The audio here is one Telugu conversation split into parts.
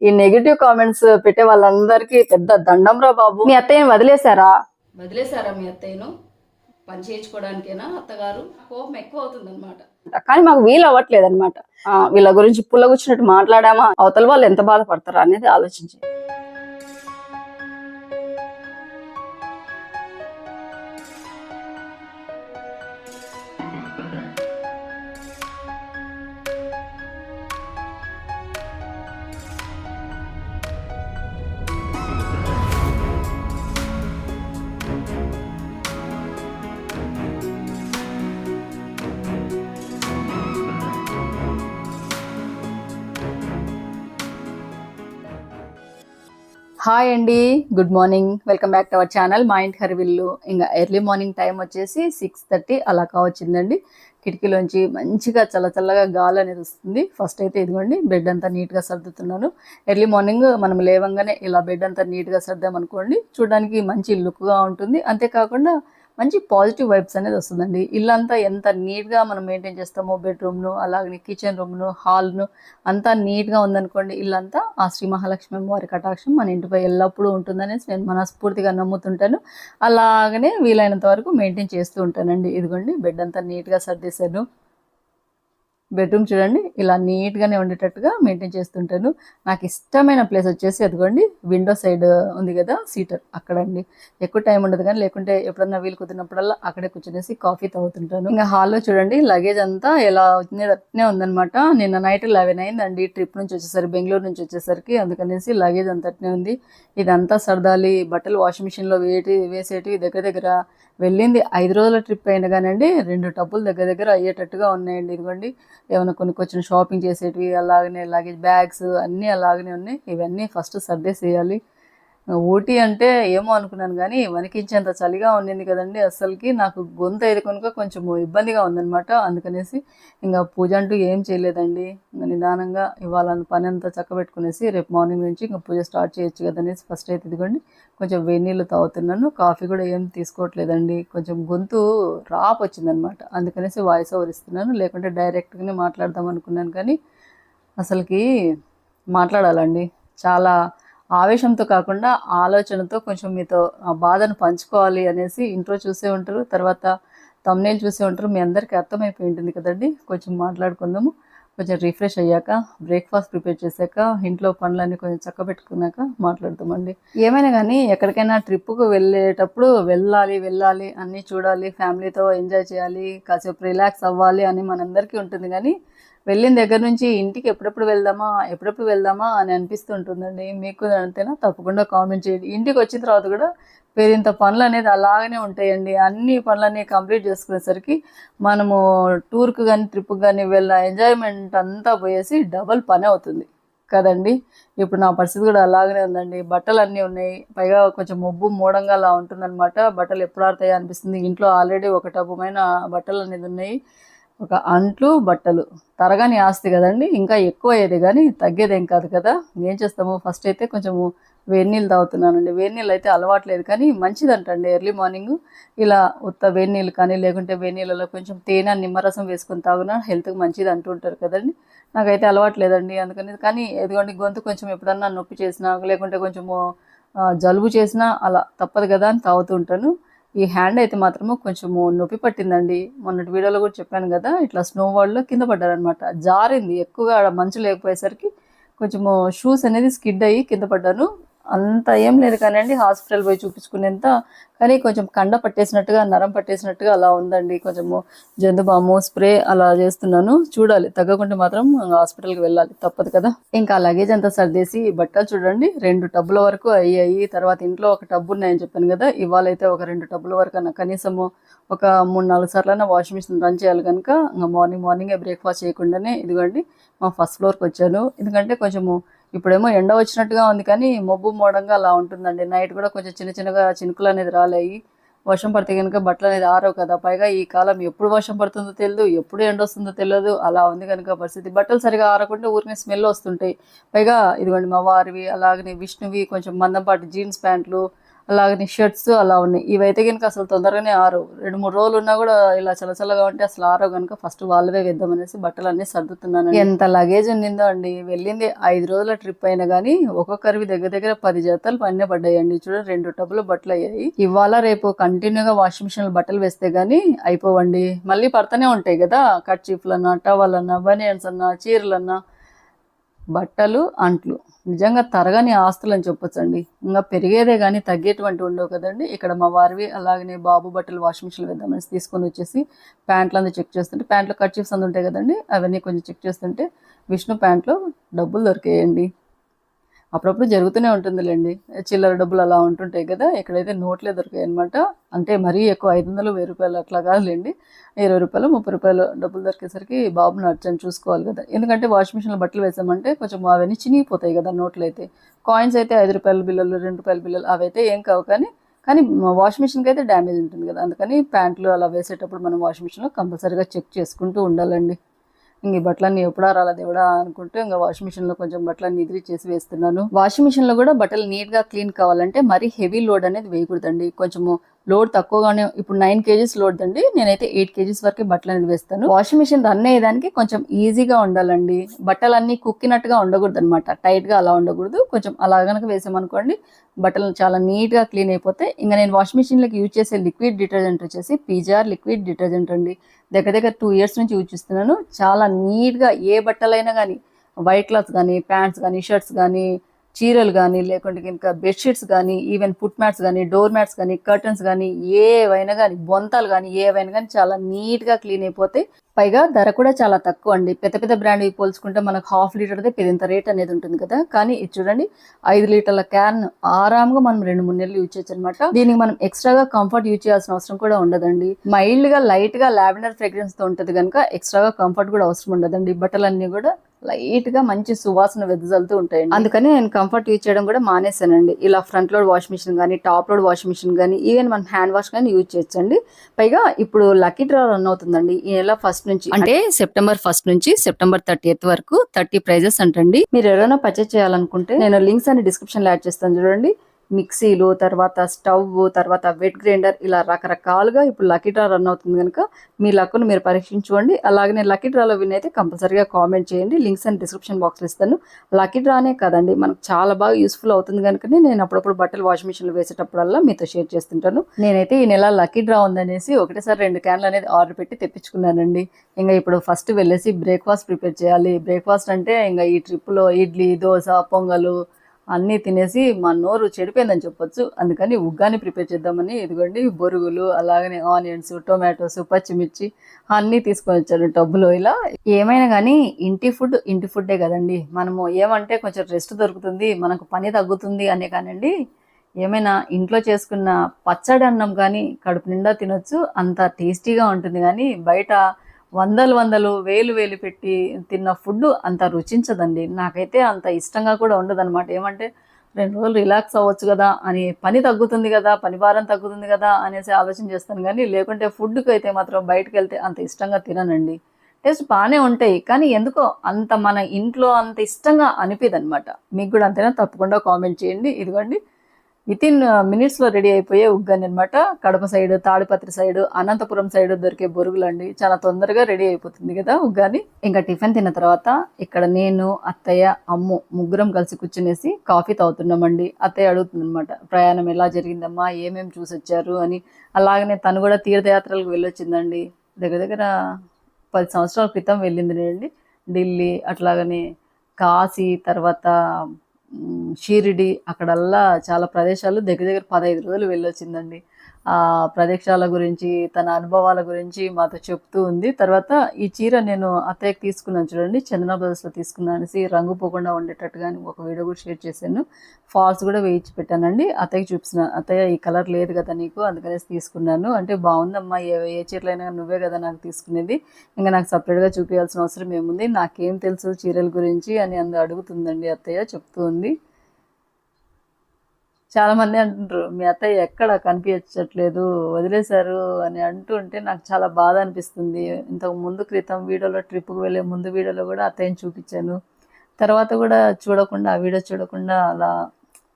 ఈ నెగిటివ్ కామెంట్స్ పెట్టే వాళ్ళందరికీ పెద్ద దండం రా బాబు. మీ అత్తయ్యని వదిలేశారా? వదిలేశారా మీ అత్తయ్యను? పని చేయించుకోవడానికేనా అత్తగారు? కోపం ఎక్కువ అవుతుంది అనమాట కానీ మాకు వీలు అవ్వట్లేదు అనమాట వీళ్ళ గురించి పుల్లగుచ్చినట్టు మాట్లాడామా? అవతల వాళ్ళు ఎంత బాధపడతారా అనేది ఆలోచించి హాయ్ అండి good morning. Welcome back to our channel మా ఇంటి హరివిల్లు ఇంకా ఎర్లీ మార్నింగ్ టైం వచ్చేసి సిక్స్ థర్టీ అలా కావచ్చిందండి. కిటికీలోంచి మంచిగా చల్ల చల్లగా గాలి అనేది వస్తుంది. ఫస్ట్ అయితే ఇదిగోండి బెడ్ అంతా నీట్గా సర్దుతున్నాను. ఎర్లీ మార్నింగ్ మనం లేవంగానే ఇలా బెడ్ అంతా నీట్గా సర్దామనుకోండి చూడడానికి మంచి లుక్గా ఉంటుంది. అంతేకాకుండా మంచి పాజిటివ్ వైబ్స్ అనేది వస్తుందండి. ఇల్లంతా ఎంత నీట్గా మనం మెయింటైన్ చేస్తామో బెడ్రూమ్ను అలాగే కిచెన్ రూమ్ను హాల్ను అంతా నీట్గా ఉందనుకోండి ఇల్లంతా ఆ శ్రీ మహాలక్ష్మి వారి కటాక్షం మన ఇంటిపై ఎల్లప్పుడూ ఉంటుందనేసి నేను మనస్ఫూర్తిగా నమ్ముతుంటాను. అలాగనే వీలైనంత వరకు మెయింటైన్ చేస్తూ ఉంటానండి. ఇదిగోండి బెడ్ అంతా నీట్గా సర్దేశాను. బెడ్రూమ్ చూడండి ఇలా నీట్గానే ఉండేటట్టుగా మెయింటైన్ చేస్తుంటాను. నాకు ఇష్టమైన ప్లేస్ వచ్చేసి అదిగోండి విండో సైడ్ ఉంది కదా సీటర్ అక్కడండి. ఎక్కువ టైం ఉండదు కానీ లేకుంటే ఎప్పుడన్నా వీలు కుదిరినప్పుడల్లా అక్కడే కూర్చునేసి కాఫీ తాగుతుంటాను. ఇంకా హాల్లో చూడండి లగేజ్ అంతా ఎలా అట్నే ఉందన్నమాట. నిన్న నైట్ లెవెన్ అయిందండి ట్రిప్ నుంచి వచ్చేసరికి బెంగళూరు నుంచి వచ్చేసరికి అందుకనేసి లగేజ్ అంతట్నే ఉంది. ఇదంతా సర్దాలి బట్టలు వాషింగ్ మిషన్లో వేటి వేసేటివి దగ్గర దగ్గర వెళ్ళింది. ఐదు రోజుల ట్రిప్ అయినా కానండి రెండు టబ్బులు దగ్గర దగ్గర అయ్యేటట్టుగా ఉన్నాయండి ఇదిగోండి. ఏమైనా కొన్ని కొంచెం షాపింగ్ చేసేటివి అలాగనే లగేజ్ బ్యాగ్స్ అన్నీ అలాగనే ఉన్నాయి. ఇవన్నీ ఫస్ట్ సర్దేసేయాలి ఊటీ అంటే ఏమో అనుకున్నాను కానీ వణికించేంత చలిగా ఉండింది కదండి. అసలుకి నాకు గొంతు అయితే కనుక కొంచెం ఇబ్బందిగా ఉందన్నమాట. అందుకనేసి ఇంకా పూజ అంటూ ఏం చేయలేదండి. ఇంకా నిదానంగా ఇవాళ పని అంతా చక్కబెట్టుకునేసి రేపు మార్నింగ్ నుంచి ఇంకా పూజ స్టార్ట్ చేయొచ్చు కదనేసి ఫస్ట్ అయితే ఇదిగోండి కొంచెం వేడి నీళ్ళు తాగుతున్నాను. కాఫీ కూడా ఏం తీసుకోవట్లేదండి. కొంచెం గొంతు రాప్ వచ్చిందనమాట అందుకనేసి వాయిస్ ఓవర్ ఇస్తున్నాను. లేకుంటే డైరెక్ట్గానే మాట్లాడదాం అనుకున్నాను కానీ అసలుకి మాట్లాడాలండి. చాలా ఆవేశంతో కాకుండా ఆలోచనతో కొంచెం మీతో ఆ బాధను పంచుకోవాలి అనేసి ఇంట్రో చూసే ఉంటారు. తర్వాత తమ్నేల్ చూసే ఉంటారు. మీ అందరికీ అర్థమైపోయి ఉంటుంది కదండి. కొంచెం మాట్లాడుకుందాము. కొంచెం రిఫ్రెష్ అయ్యాక బ్రేక్ఫాస్ట్ ప్రిపేర్ చేశాక ఇంట్లో పనులన్నీ కొంచెం చక్కబెట్టుకున్నాక మాట్లాడుతామండి ఏమైనా కానీ ఎక్కడికైనా ట్రిప్కు వెళ్ళేటప్పుడు వెళ్ళాలి వెళ్ళాలి అన్నీ చూడాలి ఫ్యామిలీతో ఎంజాయ్ చేయాలి కాసేపు రిలాక్స్ అవ్వాలి అని మనందరికీ ఉంటుంది కానీ వెళ్ళిన దగ్గర నుంచి ఇంటికి ఎప్పుడెప్పుడు వెళ్దామా ఎప్పుడెప్పుడు వెళ్దామా అని అనిపిస్తుంటుందండి. మీకు అంతేనా? తప్పకుండా కామెంట్ చేయండి. ఇంటికి వచ్చిన తర్వాత కూడా పేరింత పనులు అనేది అలాగనే ఉంటాయండి. అన్ని పనులన్నీ కంప్లీట్ చేసుకునేసరికి మనము టూర్కి కానీ ట్రిప్కి కానీ వెళ్ళిన ఎంజాయ్మెంట్ అంతా పోయేసి డబల్ పని అవుతుంది. కదండి? ఇప్పుడు నా పరిస్థితి కూడా అలాగనే ఉందండి. బట్టలు అన్నీ ఉన్నాయి. పైగా కొంచెం మొబ్బు మూడంగా అలా ఉంటుందన్నమాట. బట్టలు ఎప్పుడు ఆడతాయో అనిపిస్తుంది. ఇంట్లో ఆల్రెడీ ఒక టబ్బుమైన బట్టలు అనేది ఉన్నాయి. ఒక అంట్లు బట్టలు. తరగని ఆస్తి కదండి. ఇంకా ఎక్కువ అయ్యేది కానీ తగ్గేదేం కాదు కదా. ఏం చేస్తాము? ఫస్ట్ అయితే కొంచెము వేడి నీళ్ళు తాగుతున్నానండి. వేడి నీళ్ళు అయితే అలవాట్లేదు కానీ మంచిదంటండి ఎర్లీ మార్నింగ్. ఇలా ఉత్త వేడి నీళ్ళు కానీ లేకుంటే వేడి నీళ్ళలో కొంచెం తేనె నిమ్మరసం వేసుకొని తాగునా హెల్త్కి మంచిది అంటూ ఉంటారు కదండి. నాకైతే అలవాట్లేదండి అందుకని. కానీ ఎదుగండి గొంతు కొంచెం ఎప్పుడన్నా నొప్పి చేసినా లేకుంటే కొంచెము జలుబు చేసినా అలా తప్పదు కదా అని తాగుతూ ఉంటాను. ఈ హ్యాండ్ అయితే మాత్రము కొంచెము నొప్పి పట్టిందండి. మొన్నటి వీడియోలో కూడా చెప్పాను కదా ఇట్లా స్నో వాల్లో కింద పడ్డారనమాట జారింది ఎక్కువగా ఆడ మంచు లేకపోయేసరికి కొంచెము షూస్ అనేది స్కిడ్ అయ్యి కింద పడ్డాను. అంత ఏం లేదు కానండి హాస్పిటల్ పోయి చూపించుకునేంత. కానీ కొంచెం కండ పట్టేసినట్టుగా నరం పట్టేసినట్టుగా అలా ఉందండి. కొంచెము జందుబాము స్ప్రే అలా చేస్తున్నాను. చూడాలి తగ్గకుంటే మాత్రం హాస్పిటల్కి వెళ్ళాలి. తప్పదు కదా. ఇంకా లగేజ్ అంతా సర్దేసి బట్టలు చూడండి. రెండు టబ్బుల వరకు అయ్యాయి. తర్వాత ఇంట్లో ఒక టబ్బు ఉన్నాయని చెప్పాను కదా ఇవాళ అయితే ఒక రెండు టబ్బుల వరకు అన్న కనీసము ఒక మూడు నాలుగు సార్లైనా వాషింగ్ మిషన్ రన్ చేయాలి కనుక ఇంకా మార్నింగ్ మార్నింగే బ్రేక్ఫాస్ట్ చేయకుండానే ఇదిగోండి మా ఫస్ట్ ఫ్లోర్కి వచ్చాను. ఎందుకంటే కొంచెము ఇప్పుడేమో ఎండ వచ్చినట్టుగా ఉంది కానీ మబ్బు మోడంగా అలా ఉంటుందండి. నైట్ కూడా కొంచెం చిన్న చిన్నగా చినుకులు అనేది రాలేయి. వర్షం పడితే కనుక బట్టలు అనేది ఆరవు కదా. పైగా ఈ కాలం ఎప్పుడు వర్షం పడుతుందో తెలియదు ఎప్పుడు ఎండ వస్తుందో తెలియదు అలా ఉంది కనుక పరిస్థితి. బట్టలు సరిగా ఆరకుంటే ఊరికే స్మెల్ వస్తుంటాయి. పైగా ఇదిగోండి మా వారివి అలాగనే విష్ణువి కొంచెం మందంపాటి జీన్స్ ప్యాంట్లు అలాగని షర్ట్స్ అలా ఉన్నాయి. ఇవైతే కనుక అసలు తొందరగానే ఆరు రెండు మూడు రోజులు ఉన్నా కూడా ఇలా చల్లచల్లగా ఉంటే అసలు ఆరో కనుక ఫస్ట్ వాళ్ళవే వేద్దామనేసి బట్టలు అన్ని సర్దుతున్నాను ఎంత లగేజ్ ఉండిందో అండి. వెళ్ళింది ఐదు రోజుల ట్రిప్ అయినా కానీ ఒక్కొక్కరివి దగ్గర దగ్గర పది జతలు పన్నే పడ్డాయండి. చూడండి రెండు టబ్బులు బట్టలు అయ్యాయి. ఇవాళ రేపు కంటిన్యూగా వాషింగ్ మిషన్ బట్టలు వేస్తే గానీ అయిపోవండి. మళ్ళీ పడతానే ఉంటాయి కదా కట్ చీఫ్లన్నా టవల్ అన్నా బనియన్స్ అన్నా చీరలన్నా. బట్టలు అంట్లు. నిజంగా తరగని ఆస్తులు అని చెప్పొచ్చండి. ఇంకా పెరిగేదే కానీ తగ్గేటువంటి ఉండవు కదండి. ఇక్కడ మా వారివి అలాగనే బాబు బట్టలు వాషింగ్ మిషన్ వేద్దామని తీసుకొని వచ్చేసి ప్యాంట్లు అంతా చెక్ చేస్తుంటే ప్యాంట్లో కట్ చిప్స్ అందు ఉంటాయి కదండి అవన్నీ కొంచెం చెక్ చేస్తుంటే విష్ణు ప్యాంట్లో డబ్బులు దొరికాయండి. అప్పుడప్పుడు జరుగుతూనే ఉంటుందిలేండి. చిల్లర డబ్బులు అలా ఉంటుంటాయి కదా ఇక్కడైతే నోట్లే దొరికాయి అనమాట అంటే మరీ ఎక్కువ ఐదు వందలు వెయ్యి రూపాయలు అట్లా కాదులేండి. ఇరవై రూపాయలు ముప్పై రూపాయలు డబ్బులు దొరికేసరికి బాబుని అర్చని చూసుకోవాలి కదా. ఎందుకంటే వాషింగ్ మిషన్లో బట్టలు వేసామంటే కొంచెం అవన్నీ చినిగిపోతాయి కదా నోట్లు అయితే కాయిన్స్ అయితే ఐదు రూపాయల బిల్లలు రెండు రూపాయల బిల్లలు అవైతే ఏం కావు కానీ కానీ వాషింగ్ మిషన్కి అయితే డ్యామేజ్ ఉంటుంది కదా. అందుకని ప్యాంట్లు అలా వేసేటప్పుడు మనం వాషింగ్ మిషన్లో కంపల్సరీగా చెక్ చేసుకుంటూ ఉండాలండి. ఇంక ఈ బట్టలన్నీ ఎప్పుడా రాలా దేవుడా అనుకుంటూ ఇంకా వాషింగ్ మిషన్లో కొంచెం బట్టలన్నీ ఇదిరి చేసి వేస్తున్నాను. వాషింగ్ మిషన్లో కూడా బట్టలు నీట్గా క్లీన్ కావాలంటే మరీ హెవీ లోడ్ అనేది వేయకూడదండి. కొంచెము లోడ్ తక్కువగానే ఇప్పుడు నైన్ కేజీస్ లోడ్ అండి నేనైతే ఎయిట్ కేజీస్ వరకే బట్టలు అనేది వేస్తాను. వాషింగ్ మిషన్ రన్ అయ్యేదానికి కొంచెం ఈజీగా ఉండాలండి. బట్టలన్నీ కుక్కినట్టుగా ఉండకూడదు అనమాట టైట్గా అలా ఉండకూడదు. కొంచెం అలా కనుక వేసామనుకోండి బట్టలు చాలా నీట్గా క్లీన్ అయిపోతే ఇంకా నేను వాషింగ్ మిషన్ యూజ్ చేసే లిక్విడ్ డిటర్జెంట్ వచ్చేసి పిజార్ లిక్విడ్ డిటర్జెంట్ అండి. దగ్గర దగ్గర టూ ఇయర్స్ నుంచి యూజ్ చేస్తున్నాను. చాలా నీట్గా ఏ బట్టలైనా కానీ వైట్ క్లాత్స్ కానీ ప్యాంట్స్ కానీ షర్ట్స్ కానీ చీరలు కానీ లేకుంటే కనుక బెడ్షీట్స్ కానీ ఈవెన్ పుట్ మ్యాట్స్ కానీ డోర్ మ్యాట్స్ కానీ కర్టన్స్ కానీ ఏవైనా కానీ బొంతాలు కానీ ఏవైనా కానీ చాలా నీట్గా క్లీన్ అయిపోతాయి పైగా ధర కూడా చాలా తక్కువ అండి. పెద్ద పెద్ద బ్రాండ్ పోల్చుకుంటే మనకు హాఫ్ లీటర్దే పెద్ద రేట్ అనేది ఉంటుంది కదా. కానీ ఇది చూడండి ఐదు లీటర్ల క్యాన్ ఆరాంగా మనం రెండు మూడు నెలలు యూజ్ చేయొచ్చు అనమాట దీనికి మనం ఎక్స్ట్రాగా కంఫర్ట్ యూజ్ చేయాల్సిన అవసరం కూడా ఉండదండి. మైల్డ్గా లైట్గా లావెండర్ ఫ్రేగ్రెన్స్తో ఉంటుంది కనుక ఎక్స్ట్రాగా కంఫర్ట్ కూడా అవసరం ఉండదండి. బట్టలన్నీ కూడా లైట్గా మంచి సువాసన వెదజల్తూ ఉంటాయండి. అందుకని నేను కంఫర్ట్ యూజ్ చేయడం కూడా మానేశానండి. ఇలా ఫ్రంట్ లోడ్ వాష్ మిషన్ కానీ టాప్ లోడ్ వాష్ మిషన్ కానీ ఈవెన్ మనం హ్యాండ్ వాష్ కానీ యూజ్ చేయొచ్చండి. పైగా ఇప్పుడు లక్కీ డ్రా రన్ అవుతుందండి. ఈ నెల ఫస్ట్ నుంచి. అంటే సెప్టెంబర్ ఫస్ట్ నుంచి సెప్టెంబర్ థర్టీ వరకు థర్టీ ప్రైజెస్ అంటండి. మీరు ఎవరైనా పర్చేస్ చేయాలనుకుంటే నేను లింక్స్ అని డిస్క్రిప్షన్లో యాడ్ చేస్తాను చూడండి. మిక్సీలు తర్వాత స్టవ్ తర్వాత వెట్ గ్రైండర్ ఇలా రకరకాలుగా ఇప్పుడు లక్కీ డ్రా రన్ అవుతుంది కనుక మీ లక్కును మీరు పరీక్షించుకోండి. అలాగే లక్కీ డ్రాలో విన్ అయితే కంపల్సరీగా కామెంట్ చేయండి. లింక్స్ అండ్ డిస్క్రిప్షన్ బాక్స్లో ఇస్తాను. లక్కీ డ్రానే కదండి మనకు చాలా బాగా యూస్ఫుల్ అవుతుంది కనుకనే నేను అప్పుడప్పుడు బట్టలు వాషింగ్ మిషన్లో వేసేటప్పుడల్లా మీతో షేర్ చేస్తుంటాను. నేనైతే ఈ నెల లక్కీ డ్రా ఉందనేసి ఒకటేసారి రెండు క్యాన్లు అనేది ఆర్డర్ పెట్టి తెప్పించుకున్నానండి. ఇంకా ఇప్పుడు ఫస్ట్ వెళ్ళేసి బ్రేక్ఫాస్ట్ ప్రిపేర్ చేయాలి. బ్రేక్ఫాస్ట్ అంటే ఇంకా ఈ ట్రిప్లో ఇడ్లీ దోశ పొంగలు అన్నీ తినేసి మా నోరు చెడిపోయిందని చెప్పొచ్చు. అందుకని ఉగ్గాని ప్రిపేర్ చేద్దామని ఇదిగోండి బొరుగులు అలాగనే ఆనియన్స్ టొమాటోస్ పచ్చిమిర్చి అన్నీ తీసుకొని వచ్చాను టబ్బులో ఇలా. ఏమైనా కానీ ఇంటి ఫుడ్ ఇంటి ఫుడ్డే కదండి. మనము ఏమంటే కొంచెం రెస్ట్ దొరుకుతుంది మనకు పని తగ్గుతుంది అనే కానండి. ఏమైనా ఇంట్లో చేసుకున్న పచ్చడి అన్నం కానీ కడుపు నిండా తినొచ్చు అంత టేస్టీగా ఉంటుంది కానీ బయట వందలు వందలు వేలు వేలు పెట్టి తిన్న ఫుడ్ అంత రుచించదండి. నాకైతే అంత ఇష్టంగా కూడా ఉండదన్నమాట. ఏమంటే రెండు రోజులు రిలాక్స్ అవ్వచ్చు కదా అని పని తగ్గుతుంది కదా పని భారం తగ్గుతుంది కదా అనేసి ఆలోచన చేస్తాను. కానీ లేకుంటే ఫుడ్కి అయితే మాత్రం బయటకు వెళ్తే అంత ఇష్టంగా తిననండి. టేస్ట్ బాగానే ఉంటాయి కానీ ఎందుకో అంత మన ఇంట్లో అంత ఇష్టంగా అనిపిదు అనమాట మీకు కూడా అంతేనా? తప్పకుండా కామెంట్ చేయండి. ఇదిగోండి విత్ ఇన్ మినిట్స్లో రెడీ అయిపోయే ఉగ్గాని అనమాట Kadapa side Tadipatri side Anantapuram side దొరికే బొరుగులు అండి చాలా తొందరగా రెడీ అయిపోతుంది కదా ఉగ్గాని. ఇంకా టిఫిన్ తిన్న తర్వాత ఇక్కడ నేను అత్తయ్య అమ్ము ముగ్గురం కలిసి కూర్చునేసి కాఫీ తాగుతున్నామండి. అత్తయ్య అడుగుతుంది అనమాట ప్రయాణం ఎలా జరిగిందమ్మా? ఏమేమి చూసి వచ్చారు అని. అలాగనే తను కూడా తీర్థయాత్రలకు వెళ్ళొచ్చిందండి. దగ్గర దగ్గర పది సంవత్సరాల క్రితం వెళ్ళింది అండి ఢిల్లీ అట్లాగనే కాశీ తర్వాత షిరిడి అక్కడల్లా చాలా ప్రదేశాలు దగ్గర దగ్గర పదహైదు రోజులు వెళ్ళొచ్చిందండి. ప్రదేశాల గురించి తన అనుభవాల గురించి మాతో చెప్తూ ఉంది. తర్వాత ఈ చీర నేను అత్తయ్యకి తీసుకున్నాను చూడండి. చందన బ్రదర్స్లో తీసుకున్నాను. అనేసి రంగు పోకుండా ఉండేటట్టుగా ఒక వీడియో కూడా షేర్ చేశాను. ఫాల్స్ కూడా వేయించి పెట్టానండి. అత్తయ్యకి చూపిస్తున్నా అత్తయ్య ఈ కలర్ లేదు కదా నీకు అందుకనేసి తీసుకున్నాను. అంటే బాగుందమ్మా ఏ ఏ చీరలైనా నువ్వే కదా నాకు తీసుకునేది. ఇంకా నాకు సపరేట్గా చూపించాల్సిన అవసరం ఏముంది? నాకేం తెలుసు చీరల గురించి అని అందు అడుగుతుందండి అత్తయ్య చెప్తూ ఉంది. చాలా మంది అంటుంటారు మీ అత్తయ్య ఎక్కడ కనిపించట్లేదు వదిలేశారు అని అంటుంటే నాకు చాలా బాధ అనిపిస్తుంది. ఇంతకు ముందు క్రితం వీడియోలో ట్రిప్కి వెళ్ళే ముందు వీడియోలో కూడా అత్తయ్యని చూపించాను. తర్వాత కూడా చూడకుండా ఆ వీడియో చూడకుండా అలా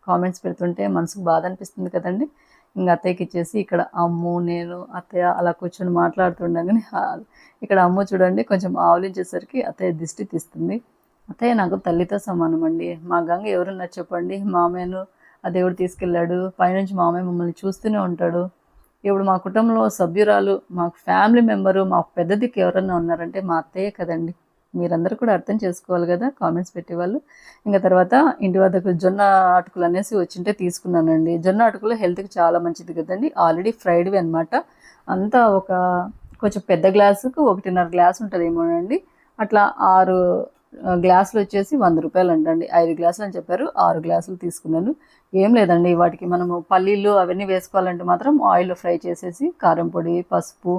కామెంట్స్ పెడుతుంటే మనసుకు బాధ అనిపిస్తుంది కదండి. ఇంకా అత్తయ్యకి ఇచ్చేసి ఇక్కడ అమ్ము నేను అత్తయ్య అలా కూర్చొని మాట్లాడుతుండగానే ఇక్కడ అమ్ము చూడండి కొంచెం ఆవలించేసరికి అత్తయ్య దిష్టి తీస్తుంది. అత్తయ్య నాకు తల్లితో సమానం అండి మా గంగ ఎవరున్నారు చెప్పండి మామయ్యను ఆ దేవుడు తీసుకెళ్ళాడు. పైనుంచి మామయ్య మమ్మల్ని చూస్తూనే ఉంటాడు. ఇప్పుడు మా కుటుంబంలో సభ్యురాలు మాకు ఫ్యామిలీ మెంబరు మా పెద్ద దిక్కు ఎవరన్నా ఉన్నారంటే మా అత్తయ్య కదండి. మీరందరూ కూడా అర్థం చేసుకోవాలి కదా కామెంట్స్ పెట్టేవాళ్ళు. ఇంకా తర్వాత ఇంటి వద్దకు జొన్న అటుకులు అనేసి వచ్చింటే తీసుకున్నానండి. జొన్న అటుకులు హెల్త్కి చాలా మంచిది కదండి. ఆల్రెడీ ఫ్రైడ్వి అనమాట అంతా ఒక కొంచెం పెద్ద గ్లాసుకు ఒకటిన్నర గ్లాస్ ఉంటుంది ఏమోనండి అట్లా ఆరు గ్లాసులు వచ్చేసి వంద రూపాయలు అంటండి ఐదు గ్లాసులు అని చెప్పారు ఆరు గ్లాసులు తీసుకున్నాను. ఏం లేదండి వాటికి మనము పల్లీలు అవన్నీ వేసుకోవాలంటే మాత్రం ఆయిల్లో ఫ్రై చేసేసి కారం పొడి పసుపు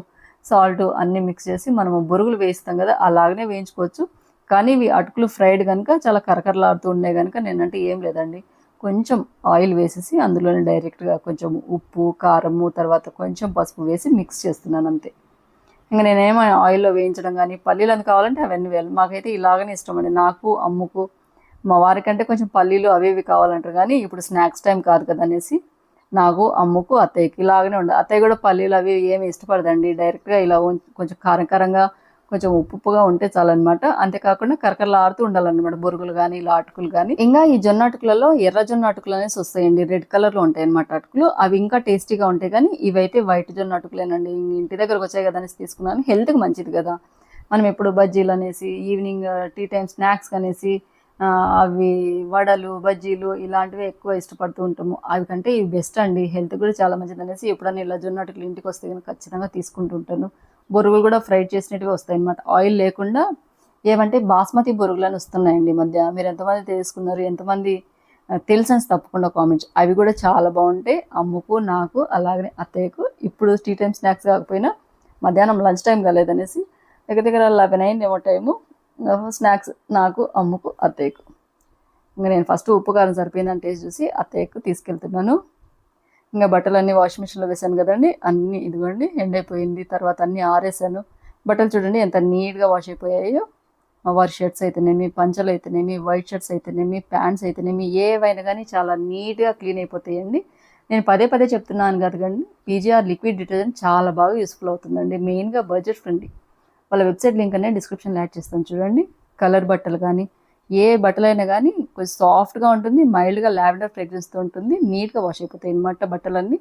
సాల్ట్ అన్నీ మిక్స్ చేసి మనము బొరుగులు వేయిస్తాం కదా అలాగనే వేయించుకోవచ్చు. కానీ ఇవి అటుకులు ఫ్రైడ్ కనుక చాలా కరకరలాడుతూ ఉండే కనుక నేనంటే ఏం లేదండి. కొంచెం ఆయిల్ వేసేసి అందులోనే డైరెక్ట్గా కొంచెం ఉప్పు కారము తర్వాత కొంచెం పసుపు వేసి మిక్స్ చేస్తున్నాను అంతే. ఇంకా నేనేమో ఆయిల్లో వేయించడం కానీ పల్లీలు అని కావాలంటే అవన్నీ వేయాలి. మాకైతే ఇలాగనే ఇష్టం అండి నాకు అమ్ముకు మా వారికంటే కొంచెం పల్లీలు అవి ఇవి కావాలంటారు కానీ ఇప్పుడు స్నాక్స్ టైం కాదు కదా అనేసి నాకు అమ్ముకు అత్తయ్యకి ఇలాగనే ఉండదు అత్తయ్య కూడా పల్లీలు అవి ఏమి ఇష్టపడదండి. డైరెక్ట్గా ఇలా ఉం- కొంచెం కారం కారంగా కొంచెం ఉప్పుగా ఉంటే చాలన్నమాట. అంతేకాకుండా కరకరలాడుతూ ఉండాలన్నమాట. బొరుగులు కానీ ఇలా అటుకులు కానీ ఇంకా ఈ జొన్న అటుకులలో ఎర్ర జొన్న అటుకులు అనేసి వస్తాయండి. రెడ్ కలర్లో ఉంటాయి అనమాట అటుకులు. అవి ఇంకా టేస్టీగా ఉంటాయి కానీ ఇవైతే వైట్ జొన్న అటుకులేనండి. ఇంటి దగ్గరకు వచ్చాయి కదా అనేసి తీసుకున్నాను. హెల్త్కి మంచిది కదా. మనం ఎప్పుడు బజ్జీలు అనేసి ఈవినింగ్ టీ టైం స్నాక్స్ అనేసి అవి వడలు బజ్జీలు ఇలాంటివి ఎక్కువ ఇష్టపడుతూ ఉంటాము. అవి కంటే ఇవి బెస్ట్ అండి. హెల్త్ కూడా చాలా మంచిది అనేసి ఎప్పుడైనా ఇలా జొన్న అటుకులు ఇంటికి వస్తే కనుక ఖచ్చితంగా తీసుకుంటూ ఉంటాను. బొరుగులు కూడా ఫ్రై చేసినట్టుగా వస్తాయి అనమాట ఆయిల్ లేకుండా ఏమంటే బాస్మతి బొరుగులు అని వస్తున్నాయండి ఈ మధ్య. మీరు ఎంతమంది తెలుసుకున్నారు ఎంతమంది ఆ, తెలుసని తప్పకుండా కామెంట్స్ అవి కూడా చాలా బాగుంటాయి. అమ్ముకు నాకు అలాగనే అత్తయ్యకు. ఇప్పుడు టీ టైం స్నాక్స్ కాకపోయినా మధ్యాహ్నం లంచ్ టైం కాలేదనేసి దగ్గర దగ్గర లెవెన్ అయింది ఏమో టైము స్నాక్స్ నాకు అమ్ముకు అత్తయ్యకు. ఇంకా నేను ఫస్ట్ ఉప్పు కారం సరిపోయిందని టేస్ట్ చూసి అత్తయ్యకు తీసుకెళ్తున్నాను. ఇంకా బట్టలు అన్నీ వాషింగ్ మిషన్లో వేసాను కదండి అన్నీ ఇదిగోండి ఎండైపోయింది తర్వాత అన్నీ ఆరేసాను. బట్టలు చూడండి ఎంత నీట్గా వాష్ అయిపోయాయో. వారి షర్ట్స్ అయితేనేమి పంచలు అయితేనేమి వైట్ షర్ట్స్ అయితేనేమి ప్యాంట్స్ అయితేనేమి ఏవైనా కానీ చాలా నీట్గా క్లీన్ అయిపోతాయండి. నేను పదే పదే చెప్తున్నాను కదండి పీజీఆర్ లిక్విడ్ డిటర్జెంట్ చాలా బాగా యూస్ఫుల్ అవుతుందండి. మెయిన్గా బడ్జెట్ ఫ్రెండ్లీ. వాళ్ళ వెబ్సైట్ లింక్ అనేది డిస్క్రిప్షన్లో యాడ్ చేస్తాను చూడండి. కలర్ బట్టలు కానీ ఏ బట్టలైనా కానీ కొంచెం సాఫ్ట్గా ఉంటుంది మైల్డ్గా లావెండర్ ఫ్రేగ్రెన్స్తో ఉంటుంది నీట్గా వాష్ అయిపోతాయి అనమాట బట్టలన్నీ.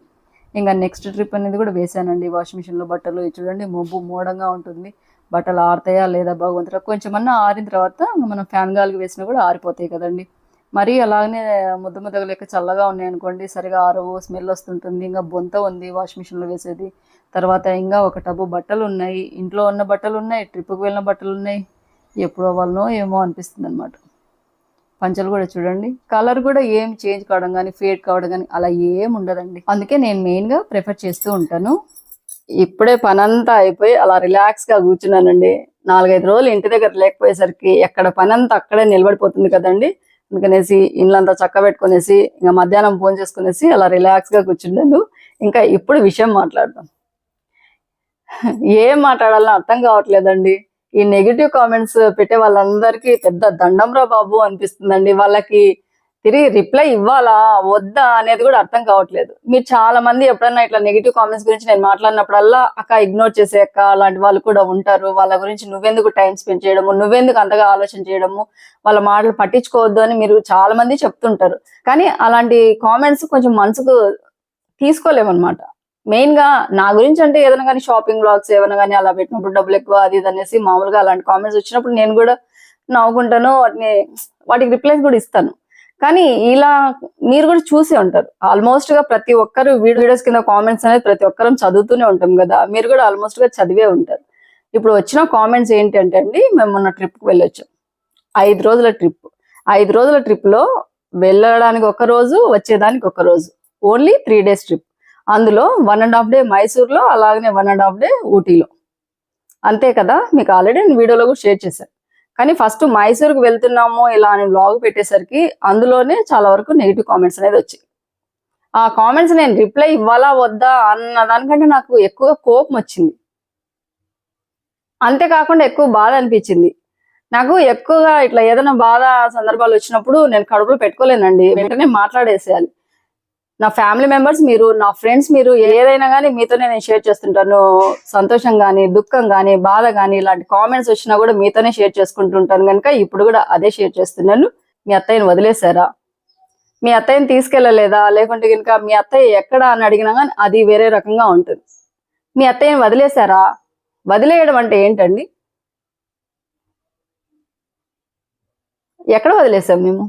ఇంకా నెక్స్ట్ ట్రిప్ అనేది కూడా వేసానండి వాషింగ్ మిషన్లో బట్టలు. చూడండి మొబ్బు మూడంగా ఉంటుంది. బట్టలు ఆరుతాయా లేదా భగవంతుడా కొంచెమన్నా ఆరిన తర్వాత మనం ఫ్యాన్ గాలికి వేసినా కూడా ఆరిపోతాయి కదండి. మరీ అలాగనే ముద్ద ముద్దగా లెక్క చల్లగా ఉన్నాయి అనుకోండి సరిగా ఆరవు స్మెల్ వస్తుంటుంది. ఇంకా బొంత ఉంది వాషింగ్ మిషన్లో వేసేది. తర్వాత ఇంకా ఒక టబ్బు బట్టలు ఉన్నాయి. ఇంట్లో ఉన్న బట్టలు ఉన్నాయి ట్రిప్కి వెళ్ళిన బట్టలు ఉన్నాయి. ఎప్పుడు అవ్వాలనో ఏమో అనిపిస్తుంది అనమాట పంచలు కూడా చూడండి. కలర్ కూడా ఏం చేంజ్ కావడం కానీ ఫేడ్ కావడం కానీ అలా ఏం ఉండదండి. అందుకే నేను మెయిన్గా ప్రిఫర్ చేస్తూ ఉంటాను. ఇప్పుడే పనంతా అయిపోయి అలా రిలాక్స్గా కూర్చున్నానండి. నాలుగైదు రోజులు ఇంటి దగ్గర లేకపోయేసరికి ఎక్కడ పనంతా అక్కడే నిలబడిపోతుంది కదండి. అందుకనేసి ఇండ్లంతా చక్క పెట్టుకునేసి ఇంకా మధ్యాహ్నం ఫోన్ చేసుకునేసి అలా రిలాక్స్గా కూర్చున్నాను. ఇంకా ఇప్పుడు విషయం మాట్లాడదాం. ఏం మాట్లాడాలో అర్థం కావట్లేదండి. ఈ నెగిటివ్ కామెంట్స్ పెట్టే వాళ్ళందరికీ పెద్ద దండం రా బాబు అనిపిస్తుందండి. వాళ్ళకి తిరిగి రిప్లై ఇవ్వాలా? వద్దా? అనేది కూడా అర్థం కావట్లేదు. మీరు చాలా మంది ఎప్పుడన్నా ఇట్లా నెగిటివ్ కామెంట్స్ గురించి నేను మాట్లాడినప్పుడల్లా అక్క ఇగ్నోర్ చేసే అక్క. అలాంటి వాళ్ళు కూడా ఉంటారు. వాళ్ళ గురించి నువ్వెందుకు టైం స్పెండ్ చేయడము? నువ్వెందుకు అంతగా ఆలోచన చేయడము? వాళ్ళ మాటలు పట్టించుకోవద్దు అని మీరు చాలా మంది చెప్తుంటారు. కానీ అలాంటి కామెంట్స్ కొంచెం మనసుకు తీసుకోలేమన్నమాట. మెయిన్గా నా గురించి అంటే ఏదైనా కానీ షాపింగ్ బ్లాగ్స్ ఏమైనా కానీ అలా పెట్టినప్పుడు డబ్బులు ఎక్కువ అది ఇది అనేసి మామూలుగా అలాంటి కామెంట్స్ వచ్చినప్పుడు నేను కూడా నవ్వుకుంటాను వాటిని వాటికి రిప్లైస్ కూడా ఇస్తాను. కానీ ఇలా మీరు కూడా చూసే ఉంటారు. ఆల్మోస్ట్గా ప్రతి ఒక్కరు వీడియోస్ కింద కామెంట్స్ అనేది ప్రతి ఒక్కరం చదువుతూనే ఉంటాం కదా. మీరు కూడా ఆల్మోస్ట్గా చదివే ఉంటారు. ఇప్పుడు వచ్చిన కామెంట్స్ ఏంటంటే అండి మేము మొన్న ట్రిప్కి వెళ్ళొచ్చాం. ఐదు రోజుల ట్రిప్ ఐదు రోజుల ట్రిప్లో వెళ్ళడానికి ఒక రోజు వచ్చేదానికి ఒక రోజు. ఓన్లీ త్రీ డేస్ ట్రిప్ అందులో వన్ అండ్ హాఫ్ డే మైసూర్లో అలాగనే వన్ అండ్ హాఫ్ డే ఊటీలో. అంతే కదా? మీకు ఆల్రెడీ నేను వీడియోలో కూడా షేర్ చేశాను కానీ ఫస్ట్ మైసూర్కి వెళ్తున్నాము ఇలా అని బ్లాగ్ పెట్టేసరికి అందులోనే చాలా వరకు నెగిటివ్ కామెంట్స్ అనేది వచ్చాయి. ఆ కామెంట్స్ నేను రిప్లై ఇవ్వాలా వద్దా అన్న దానికంటే నాకు ఎక్కువ కోపం వచ్చింది. అంతేకాకుండా ఎక్కువ బాధ అనిపించింది. నాకు ఎక్కువగా ఇట్లా ఏదైనా బాధ సందర్భాలు వచ్చినప్పుడు నేను కడుపులో పెట్టుకోలేనండి. వెంటనే మాట్లాడేసేయాలి. నా ఫ్యామిలీ మెంబర్స్ మీరు నా ఫ్రెండ్స్ మీరు ఏదైనా కానీ మీతోనే నేను షేర్ చేస్తుంటాను. సంతోషం కానీ దుఃఖం కానీ బాధ కానీ ఇలాంటి కామెంట్స్ వచ్చినా కూడా మీతోనే షేర్ చేసుకుంటుంటాను కనుక ఇప్పుడు కూడా అదే షేర్ చేస్తున్నాను. మీ అత్తయ్యని వదిలేశారా? మీ అత్తయ్యని తీసుకెళ్ళలేదా? లేకుంటే కనుక మీ అత్తయ్య ఎక్కడ అని అడిగినా కానీ అది వేరే రకంగా ఉంటుంది. మీ అత్తయ్యని వదిలేశారా? వదిలేయడం అంటే ఏంటండి? ఎక్కడ వదిలేసాం మేము?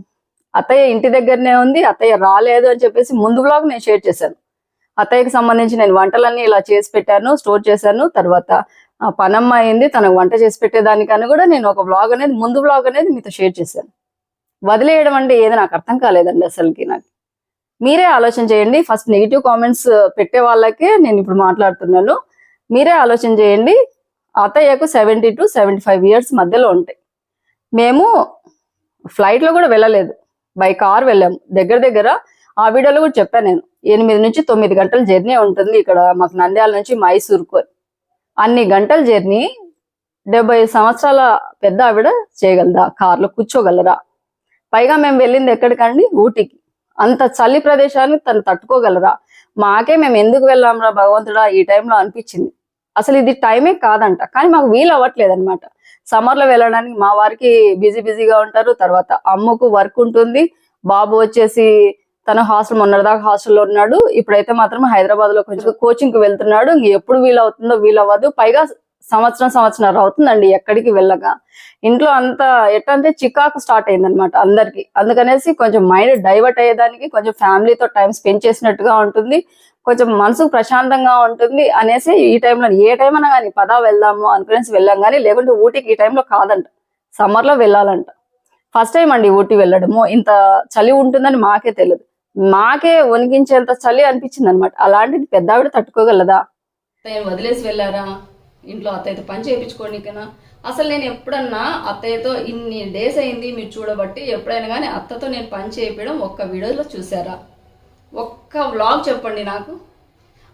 అత్తయ్య ఇంటి దగ్గరనే ఉంది అత్తయ్య రాలేదు అని చెప్పేసి ముందు బ్లాగ్ నేను షేర్ చేశాను. అత్తయ్యకి సంబంధించి నేను వంటలన్నీ ఇలా చేసి పెట్టాను స్టోర్ చేశాను. తర్వాత పనమ్మ అయింది తనకు వంట చేసి పెట్టేదానికని కూడా నేను ఒక బ్లాగ్ అనేది ముందు బ్లాగ్ అనేది మీతో షేర్ చేశాను. వదిలేయడం అంటే ఏది నాకు అర్థం కాలేదండి అసలుకి నాకు. మీరే ఆలోచన చేయండి ఫస్ట్ నెగిటివ్ కామెంట్స్ పెట్టే వాళ్ళకే నేను ఇప్పుడు మాట్లాడుతున్నాను. మీరే ఆలోచన చేయండి అత్తయ్యకు seventy two seventy five years మధ్యలో ఉంటాయి. మేము ఫ్లైట్లో కూడా వెళ్ళలేదు. బై కార్ వెళ్ళాము దగ్గర దగ్గర ఆ వీడియోలో కూడా చెప్పాను నేను. ఎనిమిది నుంచి తొమ్మిది గంటల జర్నీ ఉంటుంది ఇక్కడ మాకు నంద్యాల నుంచి మైసూర్కు. అన్ని గంటల జర్నీ డెబ్బై సంవత్సరాల పెద్ద ఆవిడ చేయగలదా? కార్లో కూర్చోగలరా? పైగా మేము వెళ్ళింది ఎక్కడికండి? ఊటీకి. అంత చలి ప్రదేశాన్ని తను తట్టుకోగలరా? మాకే మేము ఎందుకు వెళ్ళాంరా భగవంతుడా? ఈ టైంలో అనిపించింది. అసలు ఇది టైమే కాదంట. కానీ మాకు వీలు అవ్వట్లేదు అనమాట సమ్మర్లో వెళ్ళడానికి మా వారికి బిజీ బిజీగా ఉంటారు. తర్వాత అమ్మకు వర్క్ ఉంటుంది. బాబు వచ్చేసి తన హాస్టల్ మొన్నటిదాకా హాస్టల్లో ఉన్నాడు. ఇప్పుడైతే మాత్రం హైదరాబాద్లో కొంచెం కోచింగ్కి వెళ్తున్నాడు. ఇంక ఎప్పుడు వీలు అవుతుందో వీలు అవ్వదు పైగా సంవత్సరం సంవత్సరం అవుతుందండి ఎక్కడికి వెళ్ళగా ఇంట్లో అంత ఎట్టంటే చికాకు స్టార్ట్ అయిందనమాట అందరికి. అందుకనేసి కొంచెం మైండ్ డైవర్ట్ అయ్యేదానికి కొంచెం ఫ్యామిలీతో టైం స్పెండ్ చేసినట్టుగా ఉంటుంది. కొంచెం మనసుకు ప్రశాంతంగా ఉంటుంది అనేసి ఈ టైంలో ఏ టైం అయినా కానీ పదా వెళ్దాము అనుకునేసి వెళ్ళాం కానీ లేకుంటే ఊటీకి ఈ టైంలో కాదంట. సమ్మర్లో వెళ్ళాలంట. ఫస్ట్ టైం అండి ఊటీ వెళ్ళడము. ఇంత చలి ఉంటుందని మాకే తెలియదు మాకే వణికించేంత చలి అనిపించింది అనమాట అలాంటిది పెద్దావిడ తట్టుకోగలదా? వదిలేసి వెళ్ళారా? ఇంట్లో అత్తయ్యతో పని చేయించుకోనికనా అసలు నేను ఎప్పుడన్నా అత్తయ్యతో ఇన్ని డేస్ అయింది మీరు చూడబట్టి ఎప్పుడైనా కానీ అత్తతో నేను పని చేయించడం ఒక్క వీడియోలో చూసారా? ఒక్క వ్లాగ్ చెప్పండి నాకు.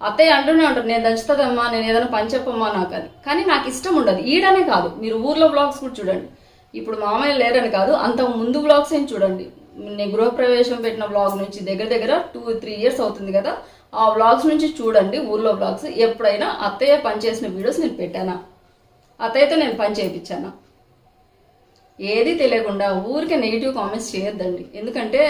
అత్తయ్య అంటూనే ఉంటారు నేను దంచుతుందమ్మా నేను ఏదైనా పని చెప్పమ్మా నాకు అది. కానీ నాకు ఇష్టం ఉండదు. ఈడనే కాదు. మీరు ఊర్లో బ్లాగ్స్ కూడా చూడండి. ఇప్పుడు మామయ్య లేరని కాదు అంత ముందు బ్లాగ్స్ ఏం చూడండి. నేను గృహప్రవేశం పెట్టిన బ్లాగ్ నుంచి దగ్గర దగ్గర టూ త్రీ ఇయర్స్ అవుతుంది కదా. ఆ వ్లాగ్స్ నుంచి చూడండి ఊర్లో వ్లాగ్స్ ఎప్పుడైనా అత్తయ్య పనిచేసిన వీడియోస్ నేను పెట్టానా? అత్తయ్యతో నేను పని చేయించానా? ఏది తెలియకుండా ఊరికే నెగిటివ్ కామెంట్స్ చేయొద్దండి. ఎందుకంటే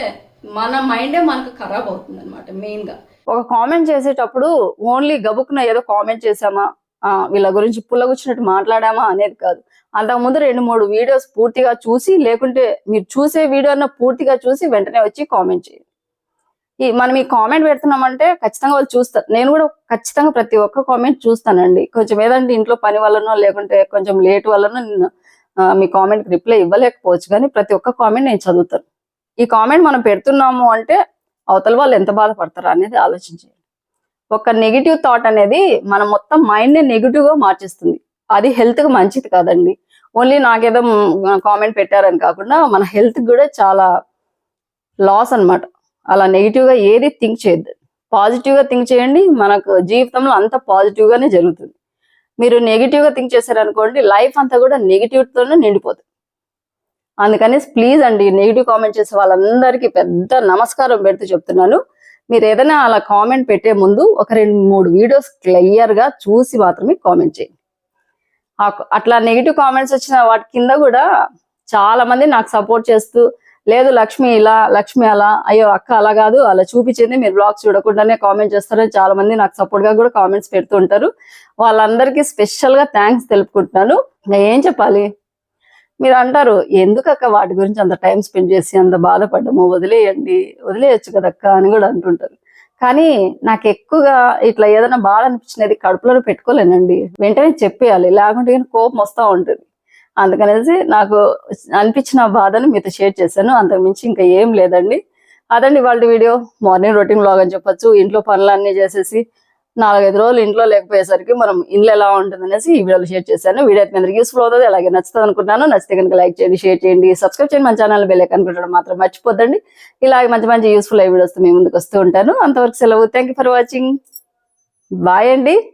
మన మైండే మనకు ఖరాబ్ అవుతుంది అనమాట మెయిన్గా ఒక కామెంట్ చేసేటప్పుడు ఓన్లీ గబుక్కున ఏదో కామెంట్ చేసామా వీళ్ళ గురించి పుల్లగుచ్చినట్టు మాట్లాడామా అనేది కాదు. అంతకుముందు రెండు మూడు వీడియోస్ పూర్తిగా చూసి లేకుంటే మీరు చూసే వీడియో అన్న పూర్తిగా చూసి వెంటనే వచ్చి కామెంట్ చేయండి. ఈ మనం ఈ కామెంట్ పెడుతున్నామంటే ఖచ్చితంగా వాళ్ళు చూస్తారు. నేను కూడా ఖచ్చితంగా ప్రతి ఒక్క కామెంట్ చూస్తానండి. కొంచెం ఏదంటే ఇంట్లో పని వల్లనో లేకుంటే కొంచెం లేట్ వల్లనో నేను మీ కామెంట్ రిప్లై ఇవ్వలేకపోవచ్చు. కానీ ప్రతి ఒక్క కామెంట్ నేను చదువుతాను. ఈ కామెంట్ మనం పెడుతున్నాము అంటే అవతల వాళ్ళు ఎంత బాధపడతారు అనేది ఆలోచించాలి ఒక నెగిటివ్ థాట్ అనేది మన మొత్తం మైండ్ని గా మార్చేస్తుంది. అది హెల్త్కి మంచిది కాదండి. ఓన్లీ నాకేదో కామెంట్ పెట్టారని కాకుండా మన హెల్త్ కూడా చాలా లాస్ అన్నమాట. అలా నెగిటివ్గా ఏది థింక్ చేయద్దు. పాజిటివ్గా థింక్ చేయండి మనకు జీవితంలో అంత పాజిటివ్ గానే జరుగుతుంది. మీరు నెగిటివ్గా థింక్ చేశారనుకోండి లైఫ్ అంతా కూడా నెగిటివ్ తోనే నిండిపోతుంది అందుకని ప్లీజ్ అండి నెగిటివ్ కామెంట్ చేసే వాళ్ళందరికీ పెద్ద నమస్కారం పెడుతూ చెప్తున్నాను. మీరు ఏదైనా అలా కామెంట్ పెట్టే ముందు ఒక రెండు మూడు వీడియోస్ క్లియర్గా చూసి మాత్రమే కామెంట్ చేయండి. అట్లా నెగిటివ్ కామెంట్స్ వచ్చిన వాటి కింద కూడా చాలా మంది నాకు సపోర్ట్ చేస్తూ లేదు లక్ష్మి ఇలా లక్ష్మి అలా అయ్యో అక్క అలా కాదు అలా చూపించింది. మీరు బ్లాగ్స్ చూడకుండానే కామెంట్ చేస్తారని చాలా మంది నాకు సపోర్ట్గా కూడా కామెంట్స్ పెడుతుంటారు వాళ్ళందరికీ స్పెషల్గా థ్యాంక్స్ తెలుపుకుంటున్నాను. ఏం చెప్పాలి? మీరు అంటారు ఎందుకక్క వాటి గురించి అంత టైం స్పెండ్ చేసి అంత బాధపడ్డము? వదిలేయండి. వదిలేయచ్చు కదక్క? అని కూడా అంటుంటారు. కానీ నాకు ఎక్కువగా ఇట్లా ఏదైనా బాధ అనిపించినది కడుపులో పెట్టుకోలేనండి. వెంటనే చెప్పేయాలి. లేకుంటే కోపం వస్తూ ఉంటుంది. అందుకనేసి నాకు అనిపించిన బాధను మీతో షేర్ చేశాను. అంతకు మించి ఇంకా ఏం లేదండి. అదండి వాళ్ళ వీడియో. మార్నింగ్ రొటీన్ బ్లాగ్ అని చెప్పొచ్చు. ఇంట్లో పనులన్నీ చేసేసి నాలుగైదు రోజులు ఇంట్లో లేకపోయేసరికి మనం ఇల్లు ఎలా ఉంటుంది అనేసి ఈ వీడియోలో షేర్ చేశాను. వీడియో అయితే మీ యూస్ఫుల్ అవుతుంది. అలాగే నచ్చుతుంది అనుకుంటున్నాను. నచ్చితే కనుక లైక్ చేయండి షేర్ చేయండి. సబ్స్క్రైబ్ చేయండి మన ఛానల్ బెల్ ఐకాన్ మాత్రం మర్చిపోద్దండి. ఇలాగే మంచి మంచి యూస్ఫుల్ వీడియోస్ మీ ముందుకు వస్తూ ఉంటాను. అంతవరకు సెలవు. థ్యాంక్ ఫర్ వాచింగ్ బాయ్ అండి.